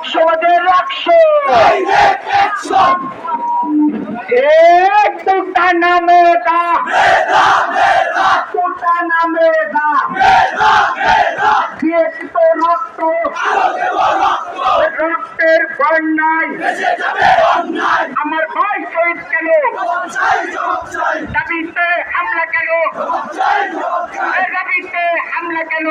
অর্থাৎ সমাজের একশো দুটা নামে দা দুটা নামে দা দিয়েছিত রক্ত। রক্তের বন্যায়। আমার ভাই শহীদ কেন? দাবিতে হামলা কেন? দাবিতে হামলা কেন?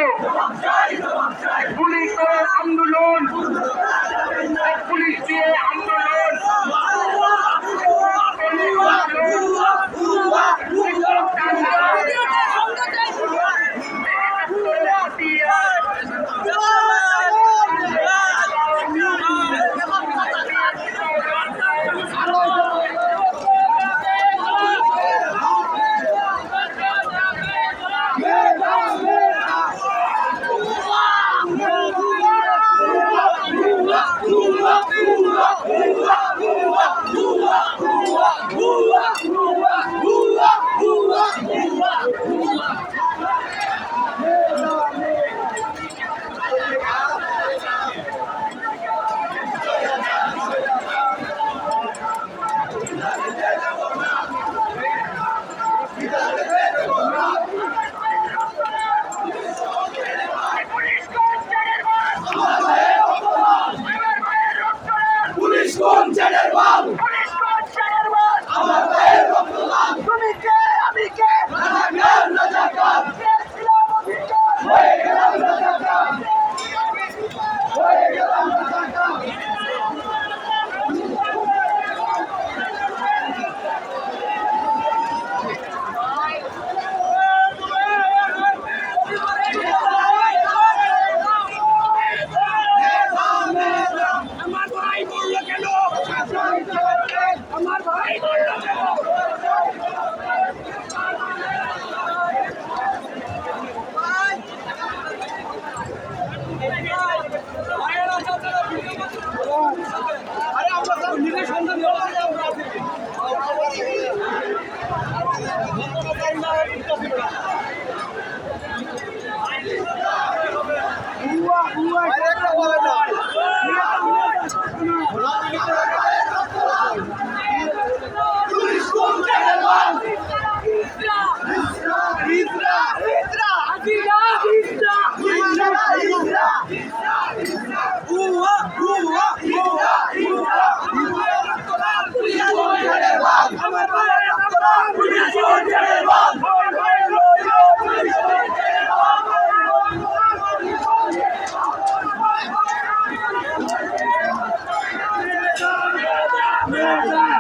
Meta,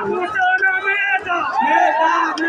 meta, meta, meta.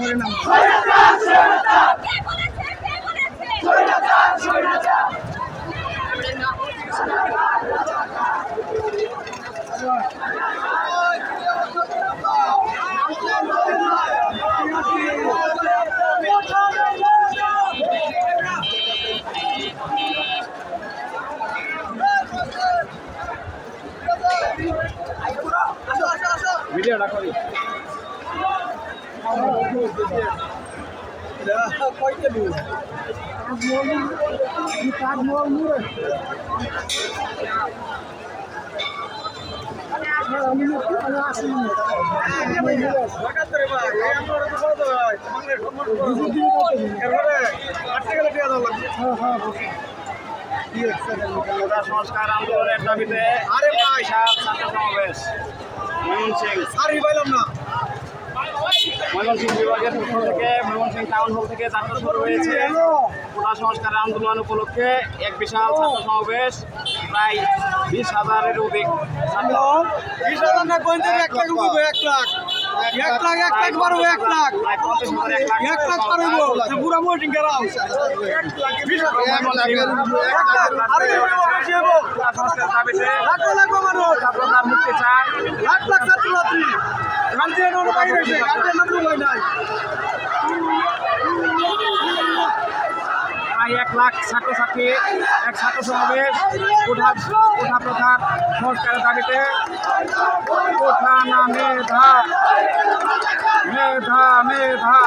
Police কোন ছেলের বাল সংস্কার আন্দোলনের দাবিতে আরে ভাই ছাত্র সমাবেশ ময়মনসিংহ সারি পাইলাম না ময়মনসিংহ বিভাগের পক্ষ থেকে ময়মনসিংহ টাউন হল থেকে যাত্রা শুরু হয়েছে। কোটা সংস্কারের আন্দোলন উপলক্ষে এক বিশাল ছাত্র সমাবেশ প্রায় বিশ হাজারের অধিক বিশ হাজার না এক লাখ এক লাখ। এক লাখ এক লাখ পারব এক লাখ। এক লাখ মোটিং করাও এক লাখ। মানুষ। লাখ লাখ ছাত্রছাত্রী। প্রায় এক লাখ ছাত্রছাত্রী এক ছাত্র সমাবেশ, কোঠা কোঠা প্রথার সংস্কারের দাবিতে কোঠা না মেধা মেধা মেধা